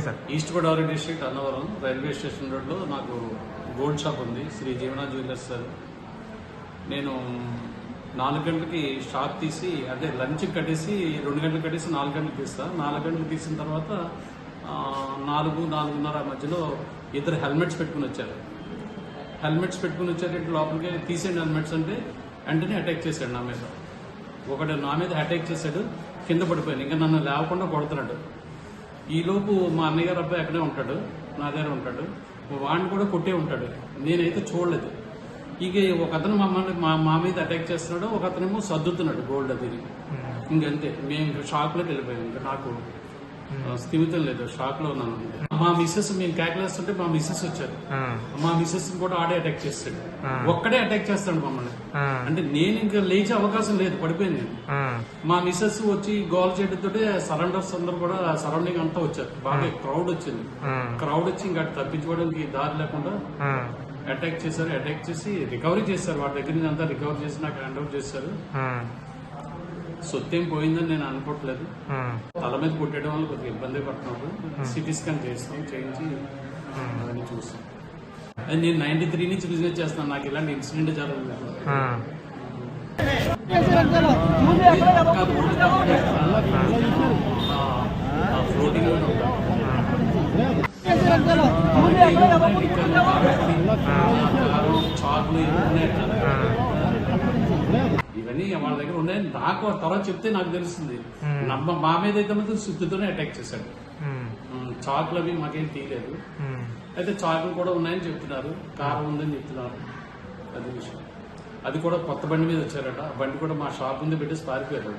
Sir east Godavari district Annavaram railway station రోడ్లో నాకు gold shop ఉంది. శ్రీ జీవన జ్యువెలర్స్ సార్. నేను నాలుగు గంటలకి షాప్ తీసి అదే లంచ్ కట్టేసి రెండు గంటలు కట్టేసి నాలుగు గంటలకు తీస్తాను నాలుగు గంటలకు తీసిన తర్వాత నాలుగు నాలుగున్నర మధ్యలో ఇద్దరు హెల్మెట్స్ పెట్టుకుని వచ్చారు. హెల్మెట్స్ పెట్టుకుని వచ్చారు ఇటు లోపలికి తీసేయండి హెల్మెట్స్ అంటే వెంటనే అటాక్ చేశాడు నా మీద. ఒకడు నా మీద అటాక్ చేశాడు కింద పడిపోయాను ఇంకా నన్ను లేవకుండా కొడుతున్నాడు. ఈలోపు మా అన్నయ్య గారు అబ్బాయి అక్కడే ఉంటాడు నా దగ్గర ఉంటాడు. వాడిని కూడా కొట్టే ఉంటాడు. నేనైతే చూడలేదు. ఇక ఒక అతను మమ్మల్ని మా మా మీద అటాక్ చేస్తున్నాడు ఒక అతనేమో సర్దుతున్నాడు గోల్డ్ అది. ఇంకంతే. మేము షాక్లోకి వెళ్ళిపోయాం ఇంకా నాకు స్థిమితం లేదు షాక్లో ఉన్నాను. మా మిస్సెస్ మేము కేకలేస్తుంటే మా మిస్సెస్ వచ్చారు. మా మిస్సెస్ కూడా ఆడే అటాక్ చేస్తాడు. ఒక్కడే అటాక్ చేస్తాడు మమ్మల్ని. అంటే నేను ఇంకా లేచే అవకాశం లేదు పడిపోయింది నేను. మా మిస్సెస్ వచ్చి గోల్ చేయడంతో సరెండర్స్ అందరూ కూడా సరౌండింగ్ అంతా వచ్చారు. బాగా క్రౌడ్ వచ్చింది. క్రౌడ్ వచ్చి ఇంకా తప్పించుకోవడానికి దారి లేకుండా అటాక్ చేశారు. అటాక్ చేసి రికవరీ చేశారు. వాటి దగ్గర నుంచి అంతా రికవర్ చేసి నాకు హ్యాండ్ అవుట్ చేశారు సొత్తేం పోయిందని నేను అనుకోవట్లేదు తల మీద కొట్టడం వల్ల కొద్దిగా ఇబ్బంది పడుతున్నప్పుడు సిటీ స్కాన్ చేస్తాం చేయించి అవన్నీ చూస్తాం అది నేను నైన్టీ త్రీ నుంచి బిజినెస్ చేస్తాను నాకు ఇలాంటి ఇన్సిడెంట్ జరగలేదు ఫ్లోటింగ్ చాకులు ఇవన్నీ ఇవన్నీ వాళ్ళ దగ్గర ఉన్నాయని నాకు తర్వాత చెప్తే నాకు తెలుస్తుంది. నమ్మ మా మీద అయితే మాత్రం సుత్తితోనే అటాక్ చేశాడు. చాకులు అవి మాకేం తీయలేదు. అయితే చాకులు కూడా ఉన్నాయని చెప్తున్నారు. కారం ఉందని చెప్తున్నారు. అది విషయం. అది కూడా కొత్త బండి మీద వచ్చారట. ఆ బండి కూడా మా షాప్ ముందు పెట్టేసి పారిపోయారు.